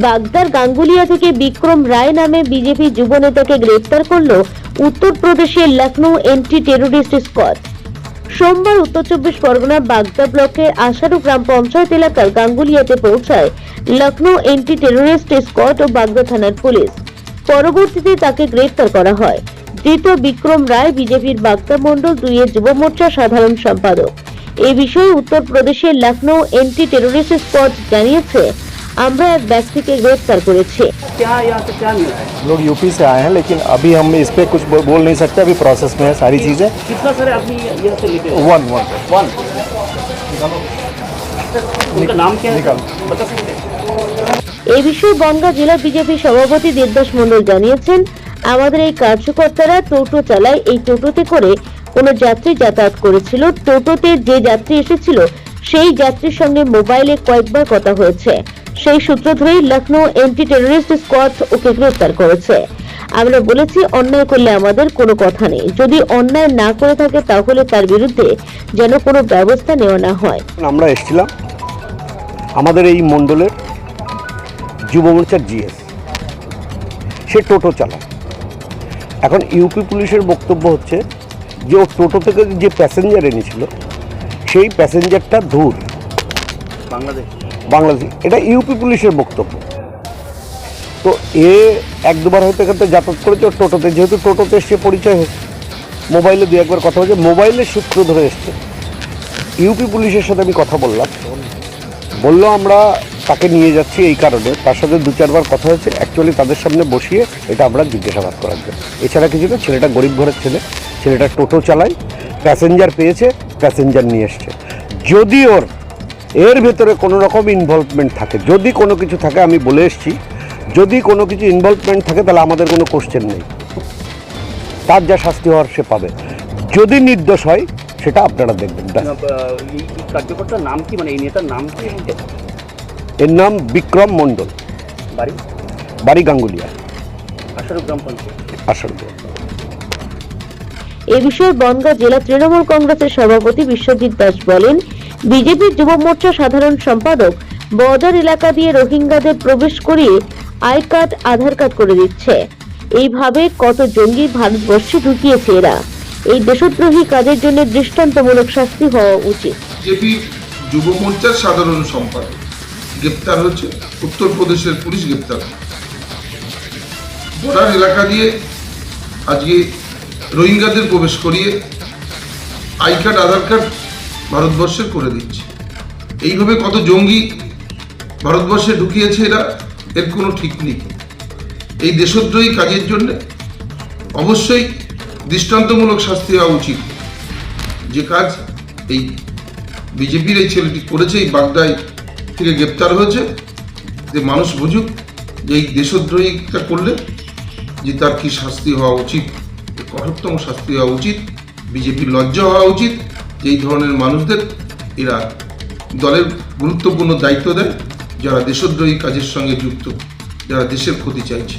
বাগদার গাঙ্গুলিয়া থেকে বিক্রম রায় নামে বিজেপি যুবনেতাকে গ্রেপ্তার করল উত্তরপ্রদেশের লখনৌ এন্টি টেরোরিস্ট স্কোয়াড সোমবার উত্তর চব্বিশ পরগনা বাগদা ব্লকের আশারু গ্রাম পঞ্চায়েত এলাকার গাঙ্গুলিয়াতে পৌঁছায় লখনৌ এন্টি টেরোরিস্ট স্কোয়াড ও বাগদা থানার পুলিশ। পরবর্তীতে তাকে গ্রেপ্তার করা হয়। ধৃত বিক্রম রায় বিজেপির বাগদা মণ্ডল দুইয়ের যুব মোর্চা সাধারণ সম্পাদক। এ বিষয়ে উত্তরপ্রদেশের লখনৌ এন্টি টেরোরিস্ট স্কোয়াড জানিয়েছে আমরা এক ব্যক্তিকে গ্রেপ্তার করেছি क्या यहाँ से क्या मिला है हम लोग यूपी से आए हैं लेकिन अभी हम इस पर कुछ बो- बोल नहीं सकते अभी प्रोसेस में है सारी चीज़ें कितना सारे आदमी यहाँ से लेके वन वन वन उनका नाम क्या है निकालो। बता सकते हैं এই বিষয়ে বনগাঁ জেলা বিজেপি সভাপতি দেবদাস মণ্ডল জানিয়েছেন আমাদের এই কার্যকর্তারা টোটো চালায় এই টোটোতে করে কোনো যাত্রী যাতায়াত করেছিল টোটোতে যে যাত্রী এসেছিল সেই যাত্রীর সঙ্গে মোবাইলে কয়েকবার কথা হয়েছে সেই সূত্র ধরেই লখনৌ এন্টি টেররিস্ট স্কোয়াড ওকে গ্রেফতার করেছে। আমরা বলেছি অন্যায় করলে আমাদের কোনো কথা নেই। যদি অন্যায় না করে থাকে তাহলে তার বিরুদ্ধে যেন কোনো ব্যবস্থা নেওয়া না হয়। আমরা এসেছিলাম আমাদের এই মণ্ডলের যুব মোর্চার জিএস। সে টোটো চালায়। এখন ইউপি পুলিশের বক্তব্য হচ্ছে যে ও টোটো থেকে যে প্যাসেঞ্জার এনেছিল সেই প্যাসেঞ্জারটা ধূর। বাংলাদেশ। বাংলাদেশ, এটা ইউপি পুলিশের বক্তব্য। তো এ এক দুবার হয়তো এখান থেকে যাতায়াত করেছে টোটোতে, যেহেতু টোটোতে এসে পরিচয় হয়েছে। মোবাইলে দু একবার কথা হয়েছে মোবাইলের সূত্র ধরে এসছে। ইউপি পুলিশের সাথে আমি কথা বললাম। বলল, আমরা তাকে নিয়ে যাচ্ছি এই কারণে। তার সাথে দু চারবার কথা হয়েছে। অ্যাকচুয়ালি তাদের সামনে বসিয়ে এটা আমরা জিজ্ঞাসাবাদ করার জন্য। এছাড়া কিছু না, ছেলেটা গরিব ঘরের ছেলে। ছেলেটা টোটো চালায় প্যাসেঞ্জার পেয়েছে প্যাসেঞ্জার নিয়ে এসছে। যদি ওর এর ভেতরে কোনো রকম ইনভলভমেন্ট থাকে। যদি কোনো কিছু থাকে আমি বলে এসেছি যদি কোনো কিছু ইনভলভমেন্ট থাকে তাহলে আমাদের কোনো কোশ্চেন নেই। তার যা শাস্তি হওয়ার সে পাবে। যদি নির্দোষ হয় সেটা আপনারা দেখবেন। কার্যকর্তার নাম কি? মানে এই নেতার নাম কি? এর নাম বিক্রম মণ্ডল। বাড়ি? বাড়ি গাঙ্গুলিয়া। আশারু গ্রাম পঞ্চায়েত। আসলে এ বিষয়ে বনগাঁ জেলা তৃণমূল কংগ্রেসের সভাপতি বিশ্বজিৎ দাস বলেন বিজেপির যুব মোর্চা সাধারণ সম্পাদক বর্ডার এলাকা দিয়ে রোহিঙ্গাদের প্রবেশ করিয়ে আই কার্ড, আধার কার্ড করে দিচ্ছে। এইভাবে কত জঙ্গি ভারতবর্ষে ঢুকিয়েছে এরা। এই দেশদ্রোহী কাজের জন্য দৃষ্টান্তমূলক শাস্তি হওয়া উচিত। বিজেপির যুব মোর্চার সাধারণ সম্পাদক গ্রেপ্তার হচ্ছে উত্তরপ্রদেশের পুলিশ গ্রেপ্তার। বর্ডার এলাকা দিয়ে আজকে রোহিঙ্গাদের প্রবেশ করিয়ে আই কার্ড, আধার কার্ড ভারতবর্ষের করে দিচ্ছে। এইভাবে কত জঙ্গি ভারতবর্ষে ঢুকিয়েছে এরা, এর কোনো ঠিক নেই। এই দেশদ্রোহী কাজের জন্য অবশ্যই দৃষ্টান্তমূলক শাস্তি হওয়া উচিত। যে কাজ এই বিজেপির এই ছেলেটি করেছে, এই বাগদায় থেকে গ্রেপ্তার হয়েছে, যে মানুষ বুঝুক যে এই দেশদ্রোহীটা করলে যে তার কি শাস্তি হওয়া উচিত কঠোরতম শাস্তি হওয়া উচিত, বিজেপির লজ্জা হওয়া উচিত এই ধরনের মানুষদের এরা দলের গুরুত্বপূর্ণ দায়িত্ব দেয়, যারা দেশদ্রোহী কাজের সঙ্গে যুক্ত, যারা দেশের ক্ষতি চাইছে।